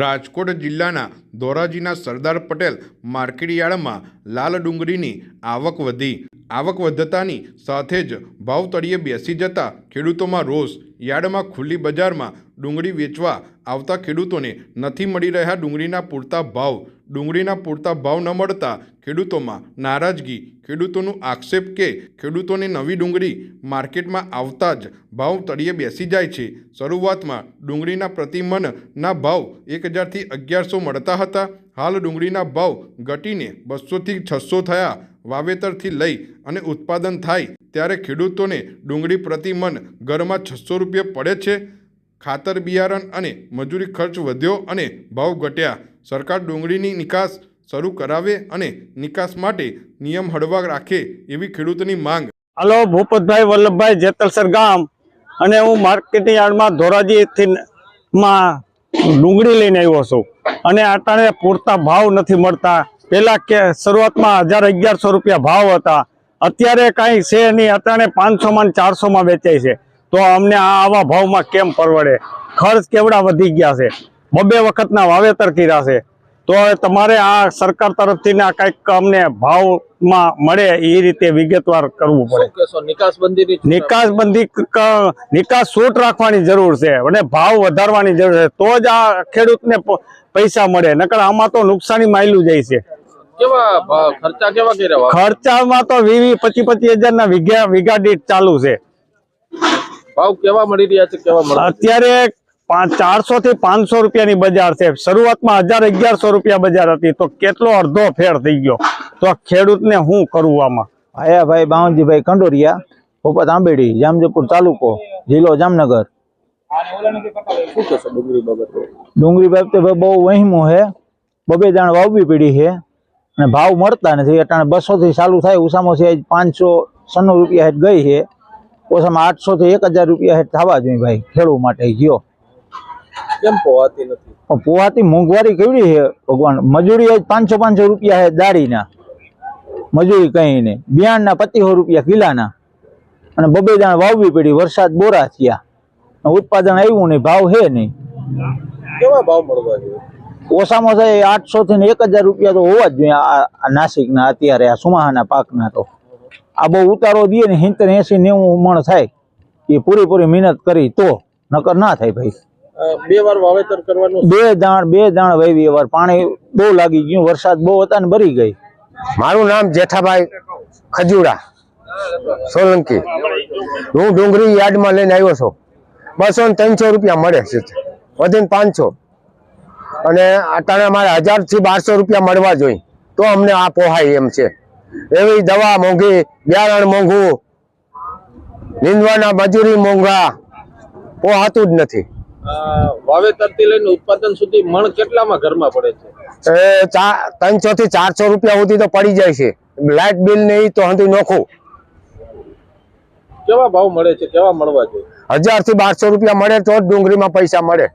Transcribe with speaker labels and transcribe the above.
Speaker 1: રાજકોટ જિલ્લાના ધોરાજીના સરદાર પટેલ માર્કેટયાર્ડમાં લાલ ડુંગળીની આવક વધી. આવક વધતાની સાથે જ ભાવ તળિયે બેસી જતા ખેડૂતોમાં રોષ. યાર્ડમાં ખુલ્લી બજારમાં ડુંગળી વેચવા આવતા ખેડૂતોને નથી મળી રહ્યા ડુંગળીના પૂરતા ભાવ. ડુંગળીના પૂરતા ભાવ ન મળતા ખેડૂતોમાં નારાજગી. ખેડૂતોનું આક્ષેપ કે ખેડૂતોને નવી ડુંગળી માર્કેટમાં આવતા જ ભાવ તળિયે બેસી જાય છે. શરૂઆતમાં ડુંગળીના પ્રતિ મનના ભાવ એક હજારથી અગિયારસો મળતા હતા. હાલ ડુંગળીના ભાવ ઘટીને બસોથી છસો થયા વાવેતરથી લઈ અને ઉત્પાદન થાય ત્યારે ખેડૂતોને ડુંગળી પ્રતિ મન ઘરમાં છસો રૂપિયા પડે છે. ખાતર બિયારણ અને મજૂરી ખર્ચ વધ્યો અને ભાવ ઘટ્યા. સરકાર ડુંગળીની નિકાસ શરૂ કરાવે અને નિકાસ માટે નિયમ હળવા રાખે એવી ખેડૂતોની માંગ.
Speaker 2: હલો, ભૂપતભાઈ વલ્લભભાઈ જેતલસર ગામ. અને હું માર્કેટિંગ યાર્ડમાં ધોરાજીથી માં ડુંગળી લઈને આવ્યો છું. અને આટાણે પૂરતા ભાવ નથી મળતા. પહેલાં કે શરૂઆતમાં હજાર અગિયારસો રૂપિયા ભાવ હતા. અત્યારે કાંઈ છે નહીં અત્યારે પાંચસોમાં ચારસોમાં વેચાય છે. તો અમને આ આવા ભાવમાં કેમ પરવડે? ખર્ચ કેવડા વધી ગયા છે? બબે વખતના વાવેતર કર્યા છે. તો તમારે આ સરકાર તરફથી આ કંઈક અમને ભાવમાં મળે એ રીતે વિગતવાર કરવું પડે.
Speaker 3: નિકાસબંધી નિકાસબંધી
Speaker 2: નિકાસ છૂટ રાખવાની જરૂર છે અને ભાવ વધારવાની જરૂર છે. તો જ આ ખેડૂતને પૈસા મળે. નકર આમાં તો નુકસાની માયલું જાય છે? ખર્ચામાં તો વીસ પચીસ પચીસ હજાર ના વીઘા વીઘા દીઠ ચાલુ છે.
Speaker 3: ભાવ કેવા મળી રહ્યા છે કેવા મળે
Speaker 2: અત્યારે ચારસો થી પાંચસો રૂપિયાની બજાર છે. શરૂઆતમાં હજાર અગિયારસો રૂપિયા બજાર હતી. તો કેટલો અડધો ફેર થઈ ગયો. તો ખેડૂતને શું કરવું આમાં?
Speaker 4: આયાભાઈ બાવનજીભાઈ કંડોરિયા ભોપત આંબેડી જામજપુર તાલુકો જિલ્લો જામનગર.
Speaker 3: ડુંગળી બાબતે?
Speaker 4: ડુંગળી ભાઈ બહુ વહીમું છે. બબે દાણ વાવવી પડી છે. અને ભાવ મળતા નથી. અટાણે બસો થી ચાલુ થાય. ઉસામાં છે પાંચસો સન્નું રૂપિયા ગઈ છે. ઓછામાં આઠસો થી એક હજાર રૂપિયા હેઠ થવા જોઈએ ભાઈ ખેડૂત માટે ગયો.
Speaker 3: કેમ પોવાતી નથી?
Speaker 4: પણ પોહાતી મોંઘવારી કેવડી છે ભગવાન? મજૂરી આજ પાંચસો પાંચસો રૂપિયા છે દાડીના મજૂરી કઈ નહીં. બિયાણના પચીસો રૂપિયા કિલાના. અને બબે દાણ વાવવી પડી વરસાદ બોરા થયા. ઉત્પાદન આવ્યું નહીં ભાવ છે નહીં.
Speaker 3: કેવા ભાવ મળવા જોઈએ?
Speaker 4: ઓછામાં ઓછા આઠસો થી એક હજાર રૂપિયા તો હોવા જ જોઈએ આ નાસિકના અત્યારે આ સુમાહાના પાકના તો. આ બહુ ઉતારો દે ને સિત્તેર એસી નેવું મણ થાય એ પૂરી પૂરી મહેનત કરી તો નકર ના થાય ભાઈ.
Speaker 3: બે વાર વાવેતર કરવાનું?
Speaker 4: બે દાણ બે દાણ વાવી વાર. પાણી બહુ લાગી ગયું વરસાદ બહુ હતા ને ભરી ગઈ.
Speaker 5: મારું નામ જેઠાભાઈ ખજુડા સોલંકી. હું ડુંગળી યાર્ડમાં લઈને આવ્યો છું. બસો ને ત્રણસો રૂપિયા મળે છે. વધીને પાંચસો. અને અત્યારે અમારે હજારથી બારસો રૂપિયા મળવા જોઈએ. તો અમને આ પોહાય એમ છે. એવી દવા મોંઘી બિયારણ મોંઘું નીંદવાના મજૂરી મોંઘા પોહાતું જ નથી.
Speaker 3: વાવેતરથી લઈને ઉત્પાદન સુધી મણ કેટલામાં ઘરમાં પડે છે?
Speaker 5: એ ત્રણસો થી ચારસો રૂપિયા સુધી તો પડી જાય છે. લાઇટ બિલ ને તો હંધું નોખું.
Speaker 3: કેવા ભાવ મળે છે? કેવા મળવા જોઈએ?
Speaker 5: હજારથી બારસો રૂપિયા મળે તો જ ડુંગળીમાં પૈસા મળે.